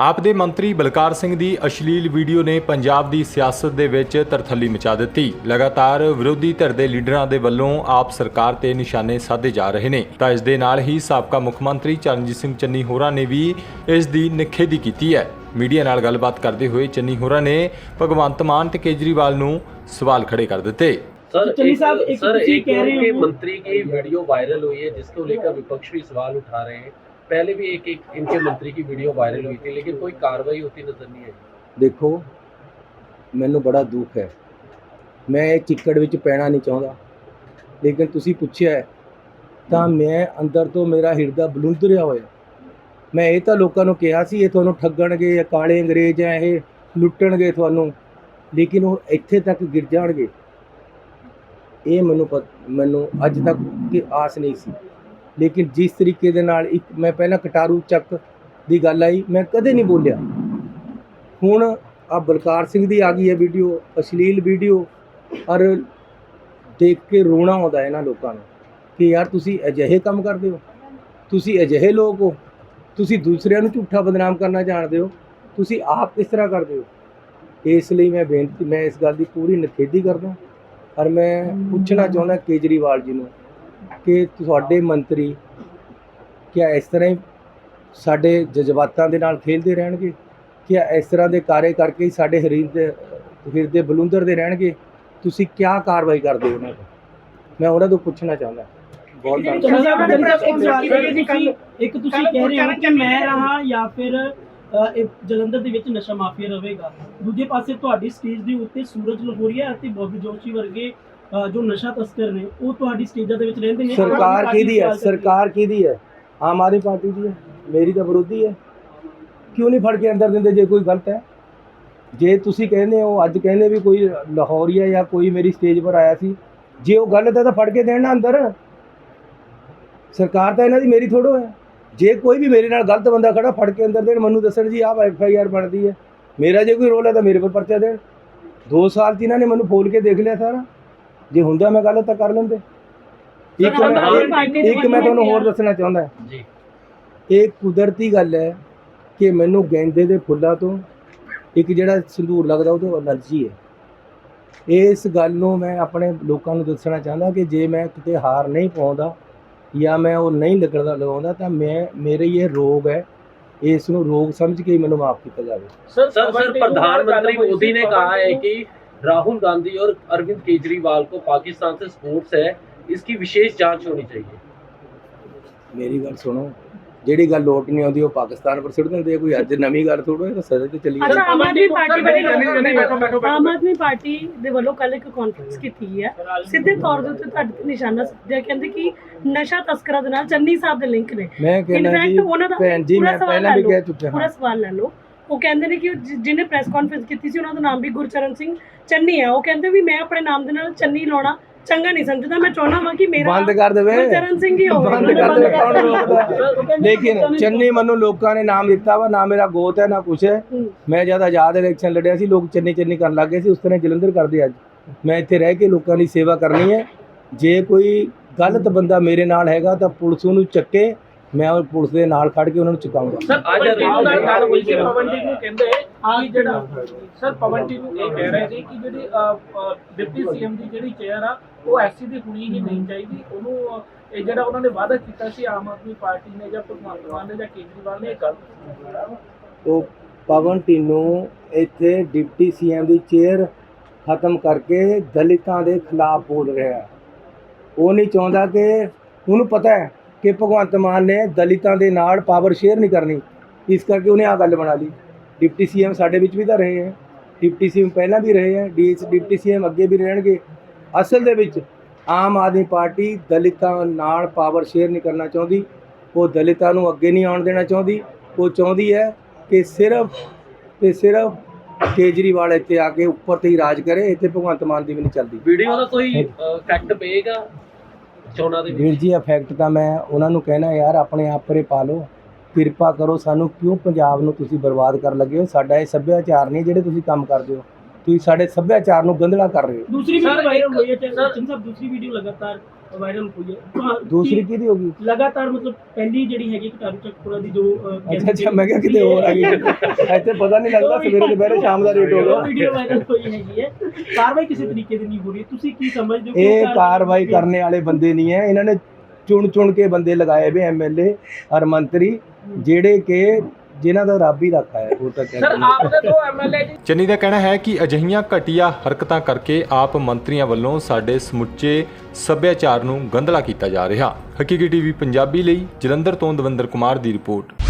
ਆਪ ਦੇ ਮੰਤਰੀ ਬਲਕਾਰ ਸਿੰਘ ਦੀ ਅਸ਼ਲੀਲ ਵੀਡੀਓ ਨੇ ਪੰਜਾਬ ਦੀ ਸਿਆਸਤ ਦੇ ਵਿੱਚ ਤਰਥੱਲੀ ਮਚਾ ਦਿੱਤੀ ਲਗਾਤਾਰ ਵਿਰੋਧੀ ਧਿਰ ਦੇ ਲੀਡਰਾਂ ਦੇ ਵੱਲੋਂ ਆਪ ਸਰਕਾਰ ਤੇ ਨਿਸ਼ਾਨੇ ਸਾਧੇ ਜਾ ਰਹੇ ਨੇ ਤਾਂ ਇਸ ਦੇ ਨਾਲ ਹੀ ਸਾਬਕਾ ਮੁੱਖ ਮੰਤਰੀ ਚਰਨਜੀਤ ਸਿੰਘ ਚੰਨੀ ਹੋਰਾਂ ਨੇ ਵੀ ਇਸ ਦੀ ਨਿਖੇਧੀ ਕੀਤੀ ਹੈ ਮੀਡੀਆ ਨਾਲ ਗੱਲਬਾਤ ਕਰਦੇ ਹੋਏ ਚੰਨੀ ਹੋਰਾਂ ਨੇ ਭਗਵੰਤ ਮਾਨ ਤੇ ਕੇਜਰੀਵਾਲ ਨੂੰ ਸਵਾਲ ਖੜੇ ਕਰ ਦਿੱਤੇ सर चन्नी एक, साहब, एक सर ਤੁਸੀਂ एक ਕਹਿ ਰਹੇ उनके हो- मंत्री की वीडियो वायरल हुई है जिसको लेकर विपक्ष भी सवाल उठा रहे हैं पहले भी एक एक इनके मंत्री की वीडियो वायरल हुई थी लेकिन कोई कार्रवाई होती नजर नहीं आई ਦੇਖੋ ਮੈਨੂੰ ਬੜਾ ਦੁੱਖ ਹੈ ਮੈਂ ਇਹ ਚਿੱਕੜ ਵਿੱਚ ਪੈਣਾ ਨਹੀਂ ਚਾਹੁੰਦਾ ਲੇਕਿਨ ਤੁਸੀਂ ਪੁੱਛਿਆ ਹੈ, ਤਾਂ ਮੈਂ ਅੰਦਰ ਤੋਂ ਮੇਰਾ ਹਿਰਦਾ ਬਲੁੰਦਰਿਆ ਹੋਇਆ ਮੈਂ ਇਹ ਤਾਂ ਲੋਕਾਂ ਨੂੰ ਕਿਹਾ ਸੀ ਇਹ ਤੁਹਾਨੂੰ ਠੱਗਣਗੇ ਇਹ ਕਾਲੇ ਅੰਗਰੇਜ਼ ਹੈ ਇਹ ਲੁੱਟਣਗੇ ਤੁਹਾਨੂੰ ਲੇਕਿਨ ਉਹ ਇੱਥੇ ਤੱਕ ਗਿਰ ਜਾਣਗੇ ਇਹ ਮੈਨੂੰ ਪਤ- ਮੈਨੂੰ ਅੱਜ ਤੱਕ ਕਿ ਆਸ ਨਹੀਂ ਸੀ ਲੇਕਿਨ ਜਿਸ ਤਰੀਕੇ ਦੇ ਨਾਲ ਇੱਕ ਮੈਂ ਪਹਿਲਾਂ ਕਟਾਰੂ ਚੱਕ ਦੀ ਗੱਲ ਆਈ, ਮੈਂ ਕਦੇ ਨਹੀਂ ਬੋਲਿਆ। ਹੁਣ ਆ ਬਲਕਾਰ ਸਿੰਘ ਦੀ ਆ ਗਈ ਹੈ ਵੀਡੀਓ ਅਸ਼ਲੀਲ ਵੀਡੀਓ ਔਰ ਦੇਖ ਕੇ ਰੋਣਾ ਆਉਂਦਾ ਹੈ ਇਹਨਾਂ ਲੋਕਾਂ ਨੂੰ ਕਿ ਯਾਰ ਤੁਸੀਂ ਅਜਿਹੇ ਕੰਮ ਕਰਦੇ ਹੋ, ਤੁਸੀਂ ਅਜਿਹੇ ਲੋਕ ਹੋ, ਤੁਸੀਂ ਦੂਸਰਿਆਂ ਨੂੰ ਝੂਠਾ ਬਦਨਾਮ ਕਰਨਾ ਜਾਣਦੇ ਹੋ, ਤੁਸੀਂ ਆਪ ਕਿਸ ਤਰ੍ਹਾਂ ਕਰਦੇ ਹੋ? ਇਸ ਲਈ ਮੈਂ ਬੇਨਤੀ, ਮੈਂ ਇਸ ਗੱਲ ਦੀ ਪੂਰੀ ਨਿਖੇਧੀ ਕਰਦਾ ਔਰ ਮੈਂ ਪੁੱਛਣਾ ਚਾਹੁੰਦਾ ਕੇਜਰੀਵਾਲ ਜੀ ਨੂੰ ਕਿ ਤੁਹਾਡੇ ਮੰਤਰੀ ਕਿਆ ਇਸ ਤਰ੍ਹਾਂ ਹੀ ਸਾਡੇ ਜਜ਼ਬਾਤਾਂ ਦੇ ਨਾਲ ਖੇਲਦੇ ਰਹਿਣਗੇ? ਕਿ ਇਸ ਤਰ੍ਹਾਂ ਦੇ ਕਾਰੇ ਕਰਕੇ ਹੀ ਸਾਡੇ ਹਰੀਰ ਦੇ ਹਿਰਦੇ ਬਲੁੰਦਰ ਦੇ ਰਹਿਣਗੇ? ਤੁਸੀਂ ਕਿਆ ਕਾਰਵਾਈ ਕਰਦੇ ਹੋ ਉਹਨਾਂ ਤੋਂ? ਮੈਂ ਉਹਨਾਂ ਤੋਂ ਪੁੱਛਣਾ ਚਾਹੁੰਦਾ। ਬਹੁਤ ਧੰਨਵਾਦ। ਇੱਕ ਤੁਸੀਂ ਇੱਕ ਤੁਸੀਂ ਕਹਿ ਰਹੇ ਹੋ ਕਿ ਮੈਂ ਰਹਾ ਜਾਂ ਫਿਰ ਜਲੰਧਰ ਦੇ ਵਿੱਚ ਨਸ਼ਾ ਮਾਫੀਆ ਰਹੇਗਾ। ਦੂਜੇ ਪਾਸੇ ਤੁਹਾਡੀ ਸਟੇਜ ਦੇ ਉੱਤੇ ਸੂਰਜ ਲਹੋਰੀਆ ਅਤੇ ਬੋਬੀ ਜੋਸ਼ੀ ਵਰਗੇ ਜੋ ਨਸ਼ਾ ਤਸਕਰ ਨੇ ਉਹ ਤੁਹਾਡੀ ਸਟੇਜਾਂ ਦੇ ਵਿੱਚ ਰਹਿੰਦੇ ਨੇ? ਸਰਕਾਰ ਕਿਹਦੀ ਹੈ? ਸਰਕਾਰ ਕਿਹਦੀ ਹੈ? ਆਮ ਆਦਮੀ ਪਾਰਟੀ ਦੀ ਹੈ? ਮੇਰੀ ਤਾਂ ਵਿਰੋਧੀ ਹੈ। ਕਿਉਂ ਨਹੀਂ ਫੜ ਕੇ ਅੰਦਰ ਦਿੰਦੇ ਜੇ ਕੋਈ ਗਲਤ ਹੈ? ਜੇ ਤੁਸੀਂ ਕਹਿੰਦੇ ਹੋ ਅੱਜ ਕਹਿੰਦੇ ਵੀ ਕੋਈ ਲਾਹੌਰੀਆ ਜਾਂ ਕੋਈ ਮੇਰੀ ਸਟੇਜ ਪਰ ਆਇਆ ਸੀ ਜੇ ਉਹ ਗਲਤ ਹੈ ਤਾਂ ਫੜ ਕੇ ਦੇਣ ਨਾ ਅੰਦਰ। ਸਰਕਾਰ ਤਾਂ ਇਹਨਾਂ ਦੀ ਮੇਰੀ ਥੋੜੋ ਹੈ। ਜੇ ਕੋਈ ਵੀ ਮੇਰੇ ਨਾਲ ਗਲਤ ਬੰਦਾ ਖੜਾ ਫੜ ਕੇ ਅੰਦਰ ਦੇਣ ਮੈਨੂੰ ਦੱਸਣ ਜੀ ਆਹ ਐਫ ਆਈ ਆਰ ਬਣਦੀ ਹੈ। ਮੇਰਾ ਜੇ ਕੋਈ ਰੋਲ ਹੈ ਤਾਂ ਮੇਰੇ ਪਰ ਪਰਚਾ ਦੇਣ। 2 ਸਾਲ 'ਚ ਇਹਨਾਂ ਨੇ ਮੈਨੂੰ ਫੋਲ ਕੇ ਦੇਖ ਲਿਆ ਸਾਰਾ। ਜੇ ਹੁੰਦਾ ਮੈਂ ਗਲਤ ਤਾਂ ਕਰ ਲੈਂਦੇ ਇੱਕ ਸਰ, ਆਮ ਆਦਮੀ ਮੈਂ ਪਾਰਟੀ ਦੇ ਇੱਕ ਮੈਂ ਤੁਹਾਨੂੰ ਹੋਰ ਵੱਲੋਂ ਦੱਸਣਾ ਚਾਹੁੰਦਾ जी ਇਹ ਕੁਦਰਤੀ ਗੱਲ ਹੈ ਕਿ ਮੈਨੂੰ ਗੈਂਦੇ ਦੇ ਫੁੱਲਾਂ ਤੋਂ ਇੱਕ ਜਿਹੜਾ ਸੰਧੂਰ ਲੱਗਦਾ ਉਹ ਤੋਂ ਅਲਰਜੀ ਹੈ ਇਸ ਗੱਲ ਨੂੰ ਮੈਂ ਆਪਣੇ ਲੋਕਾਂ ਨੂੰ ਦੱਸਣਾ ਚਾਹੁੰਦਾ ਕਿ ਜੇ ਮੈਂ ਕਿਤੇ ਹਾਰ ਨਹੀਂ ਪਾਉਂਦਾ ਜਾਂ ਮੈਂ ਉਹ ਨਹੀਂ ਲੱਗਦਾ ਲਗਾਉਂਦਾ ਤਾਂ ਮੈਂ ਮੇਰੇ ਇਹ ਰੋਗ ਹੈ ਇਸ ਨੂੰ ਰੋਗ ਸਮਝ ਕੇ ਹੀ ਮੈਨੂੰ ਮਾਫ ਕੀਤਾ ਜਾਵੇ सर सर सर प्रधानमंत्री मोदी ने कहा है कि राहुल गांधी और अरविंद केजरीवाल को पाकिस्तान से स्पोर्ट्स है इसकी विशेष जांच होनी चाहिए ਮੇਰੀ ਗੱਲ ਸੁਣੋ ਜਿਹੜੀ ਗੱਲ ਲੋਟ ਨਹੀਂ ਆਉਂਦੀ ਉਹ ਪਾਕਿਸਤਾਨ ਪਰ ਸਿੱਟ ਦਿੰਦੇ ਆ ਕੋਈ ਅੱਜ ਨਵੀਂ ਗੱਲ ਥੋੜੋ ਇਹ ਤਾਂ ਸਦੇ ਤੇ ਚੱਲੀ ਅੱਛਾ ਜਾਂਦੀ ਆਮ ਆਦਮੀ ਪਾਰਟੀ ਨਹੀਂ, ਨਹੀਂ, ਬੈਠੋ, ਬੈਠੋ, ਬੈਠੋ। ਆਮ ਆਦਮੀ ਪਾਰਟੀ ਦੇ ਵੱਲੋਂ ਕੱਲ ਇੱਕ ਕਾਨਫਰੰਸ ਕੀਤੀ ਹੈ ਸਿੱਧੇ ਤੌਰ ਦੇ ਉੱਤੇ ਤੁਹਾਡੇ ਤੇ ਨਿਸ਼ਾਨਾ ਸਾਧਿਆ ਕਹਿੰਦੇ ਕਿ ਨਸ਼ਾ ਤਸਕਰਾਂ ਦੇ ਨਾਲ ਚੰਨੀ ਸਾਹਿਬ ਦੇ ਲਿੰਕ ਨੇ ਮੈਂ ਕਹਿੰਦਾ ਜੀ ਇਨਫੈਕਟ ਉਹਨਾਂ ਦਾ ਭੈਣ ਜੀ ਪੂਰਾ ਮੈਂ ਸਵਾਲ ਪਹਿਲਾਂ ਲੈ ਵੀ ਲਓ, ਕਹਿ ਚੁੱਕਿਆ ਪੂਰਾ ਹਾਂ ਸਵਾਲ ਲੈ ਲਓ ਉਹ ਕਹਿੰਦੇ ਨੇ ਕਿ ਉਹ ਜਿ- ਜਿਹਨੇ ਪ੍ਰੈਸ ਕਾਨਫਰੰਸ ਕੀਤੀ ਸੀ ਉਹਨਾਂ ਦਾ ਨਾਮ ਵੀ ਗੁਰਚਰਨ ਸਿੰਘ ਚੰਨੀ ਹੈ ਉਹ ਕਹਿੰਦੇ ਵੀ ਮੈਂ ਆਪਣੇ ਨਾਮ ਦੇ ਨਾਲ ਚੰਨੀ ਲਾਉਣਾ ਚੰਗਾ ਨਹੀਂ ਸਮਝਦਾ। ਮੈਂ ਚਾਹੁੰਦਾ ਹਾਂ ਕਿ ਮੇਰਾ ਬੰਦ ਕਰ ਦੇਵੇ। ਗੁਰਚਰਨ ਸਿੰਘ ਹੀ ਹੋਵੇ। ਬੰਦ ਕਰ ਕੌਣ ਰੋਕਦਾ ਲੇਕਿਨ ਚੰਨੀ ਮੈਨੂੰ ਲੋਕਾਂ ਨੇ ਨਾਮ ਦਿੱਤਾ ਵਾ ਨਾ ਮੇਰਾ ਗੋਤ ਹੈ ਨਾ ਕੁਛ ਹੈ। ਹੂੰ। ਮੈਂ ਜਦ ਆਜ਼ਾਦ ਇਲੈਕਸ਼ਨ ਲੜਿਆ ਸੀ ਲੋਕ ਚੰਨੀ ਚੰਨੀ ਕਰਨ ਲੱਗੇ ਸੀ। ਉਸ ਤਰ੍ਹਾਂ ਜਲੰਧਰ ਕਰਦੇ ਅੱਜ। ਮੈਂ ਇੱਥੇ ਰਹਿ ਕੇ ਲੋਕਾਂ ਦੀ ਸੇਵਾ ਕਰਨੀ ਹੈ। ਜੇ ਕੋਈ ਗਲਤ ਬੰਦਾ ਮੇਰੇ ਨਾਲ ਹੈਗਾ ਤਾਂ ਪੁਲਿਸ ਉਹਨੂੰ ਚੱਕੇ ਮੈਂ ਉਹ ਪੁਲਿਸ ਦੇ ਨਾਲ ਖੜ ਕੇ ਉਹਨਾਂ ਨੂੰ ਚੁਕਾਉਂਗਾ। ਸਰ ਅੱਜ ਰਾਤ ਨਾਲ ਗੱਲ ਹੋਈ ਸੀ। ਪਵਨਦੀਪ ਨੂੰ ਕਹਿੰਦੇ ਆ ਜਿਹੜਾ ਸਰ ਪਵਨਦੀਪ ਨੂੰ ਇਹ ਕਹਿ ਰਹੇ ਸੀ ਕਿ ਜਿਹੜੀ ਡਿਪਟੀ ਸੀਐਮ ਦੀ ਜਿਹੜੀ ਚੇਅਰ ਆ ਉਹ ਐਸਸੀ ਦੀ ਹੋਣੀ ਹੀ ਨਹੀਂ ਚਾਹੀਦੀ। ਉਹਨੂੰ ਇਹ ਜਿਹੜਾ ਉਹਨਾਂ ਨੇ ਵਾਅਦਾ ਕੀਤਾ ਸੀ ਆਮ ਆਦਮੀ ਪਾਰਟੀ ਨੇ ਜਾਂ ਭਗਵੰਤ ਮਾਨ ਜਾਂ ਕੇਜਰੀਵਾਲ ਨੇ ਇਹ ਗਲਤ ਉਹ ਪਵਨ ਟੀਨੂ ਇੱਥੇ ਡਿਪਟੀ ਸੀਐਮ ਦੀ ਚੇਅਰ ਖਤਮ ਕਰਕੇ ਦਲਿਤਾਂ ਦੇ ਖਿਲਾਫ ਬੋਲ ਰਿਹਾ। ਉਹ ਨਹੀਂ ਚਾਹੁੰਦਾ ਕਿ ਉਹਨੂੰ ਪਤਾ ਹੈ ਕਿ ਭਗਵੰਤ ਮਾਨ ਨੇ ਦਲਿਤਾਂ ਦੇ ਨਾਲ ਪਾਵਰ ਸ਼ੇਅਰ ਨਹੀਂ ਕਰਨੀ। ਇਸ ਕਰਕੇ ਉਹਨੇ ਆ ਗੱਲ ਬਣਾ ਲਈ। ਡਿਪਟੀ ਸੀਐਮ ਸਾਡੇ ਵਿੱਚ ਵੀ ਤਾਂ ਰਹੇ ਹੈ। ਡਿਪਟੀ ਸੀਐਮ ਪਹਿਲਾਂ ਵੀ ਰਹੇ ਹੈ। ਡੀਐਸ ਡਿਪਟੀ ਸੀਐਮ ਅੱਗੇ ਵੀ ਰਹਿਣਗੇ। ਅਸਲ ਦੇ ਵਿੱਚ ਆਮ ਆਦਮੀ ਪਾਰਟੀ ਦਲਿਤਾਂ ਨਾਲ ਪਾਵਰ ਸ਼ੇਅਰ ਨਹੀਂ ਕਰਨਾ ਚਾਹੁੰਦੀ। ਉਹ ਦਲਿਤਾਂ ਨੂੰ ਅੱਗੇ ਨਹੀਂ ਆਉਣ ਦੇਣਾ ਚਾਹੁੰਦੀ। ਉਹ ਚਾਹੁੰਦੀ ਹੈ ਕਿ ਸਿਰਫ ਤੇ ਸਿਰਫ ਕੇਜਰੀਵਾਲ ਇੱਥੇ ਆ ਕੇ ਉੱਪਰ ਤੇ ਹੀ ਰਾਜ ਕਰੇ। ਇੱਥੇ ਭਗਵੰਤ ਮਾਨ ਦੀ ਵੀ ਨਹੀਂ ਚੱਲਦੀ। ਵੀਡੀਓ ਦਾ ਕੋਈ ਇਫੈਕਟ ਪਏਗਾ? ਚੋਣਾਂ ਦੇ ਵਿੱਚ ਵੀਰ ਜੀ ਇਫੈਕਟ ਤਾਂ ਮੈਂ ਉਹਨਾਂ ਨੂੰ ਕਹਿਣਾ ਯਾਰ ਆਪਣੇ ਆਪ ਪਰੇ ਪਾ ਲਓ। ਕਿਰਪਾ ਕਰੋ ਸਾਨੂੰ ਕਿਉਂ ਪੰਜਾਬ ਨੂੰ ਤੁਸੀਂ ਬਰਬਾਦ ਕਰਨ ਲੱਗੇ ਹੋ? ਸਾਡਾ ਇਹ ਸੱਭਿਆਚਾਰ ਨਹੀਂ ਜਿਹੜੇ ਤੁਸੀਂ ਕੰਮ ਕਰਦੇ ਹੋ। ਤੁਸੀਂ ਸਾਡੇ ਸੱਭਿਆਚਾਰ ਨੂੰ ਗੰਧਲਾ ਕਰ ਰਹੇ ਹੋ। ਦੂਸਰੀ ਵੀਡੀਓ ਵਾਇਰਲ ਹੋਈ ਹੈ ਚੰਨ ਸਾਹਿਬ ਦੂਸਰੀ ਵੀਡੀਓ ਲਗਾਤਾਰ ਵਾਇਰਲ ਹੋਈ ਹੈ। ਦੂਸਰੀ ਕੀ- ਕਿਹਦੀ ਹੋਗੀ ਲਗਾਤਾਰ ਮਤਲਬ ਪਹਿਲੀ ਜਿਹੜੀ ਹੈਗੀ ਕਟਾਰੂ ਚੱਕਪੁਰਾ ਦੀ ਜੋ ਅੱਛਾ ਮੈਂ ਕਿਹਾ ਕਿਤੇ ਹੋਰ ਆ ਗਈ। ਇੱਥੇ ਪਤਾ ਨਹੀਂ ਲੱਗਦਾ ਸਵੇਰੇ ਦੁਪਹਿਰੇ ਸ਼ਾਮ ਦਾ ਰੇਟ ਹੋ ਗਿਆ। ਵੀਡੀਓ ਵਾਇਰਲ ਹੋਈ ਹੈਗੀ ਹੈ। ਕਾਰਵਾਈ ਕਿਸੇ ਤਰੀਕੇ ਦੀ ਨਹੀਂ ਹੋ ਰਹੀ ਤੁਸੀਂ ਕੀ ਸਮਝਦੇ ਹੋ? ਇਹ ਕਾਰਵਾਈ ਕਰਨੇ ਵਾਲੇ ਬੰਦੇ ਨਹੀਂ ਹੈ। ਇਹਨਾਂ ਨੇ ਚੁਣ ਚੁਣ ਕੇ ਬੰਦੇ ਲਗਾਏ ਵੇ ਐਮਐਲਏ ਔਰ ਮੰਤਰੀ ਜਿਹੜੇ ਕਿ ਜਿਨ੍ਹਾਂ ਦਾ ਰੱਬ ਹੀ ਰੱਖਾ ਹੈ ਉਹ ਤਾਂ ਸਰ ਕਹਿੰਦੇ ਆਪ ਦੇ ਦੋ ਐਮਐਲਏ ਜੀ। ਚੰਨੀ ਦਾ ਕਹਿਣਾ ਹੈ ਕਿ ਅਜਿਹੀਆਂ ਘਟੀਆ ਹਰਕਤਾਂ ਕਰਕੇ ਆਪ ਮੰਤਰੀਆਂ ਵੱਲੋਂ ਸਾਡੇ ਸਮੁੱਚੇ ਸੱਭਿਆਚਾਰ ਨੂੰ ਗੰਧਲਾ ਕੀਤਾ ਜਾ ਰਿਹਾ। ਹਕੀਕੀ ਟੀਵੀ ਪੰਜਾਬੀ ਲਈ ਜਲੰਧਰ ਤੋਂ ਦਵਿੰਦਰ ਕੁਮਾਰ ਦੀ ਰਿਪੋਰਟ।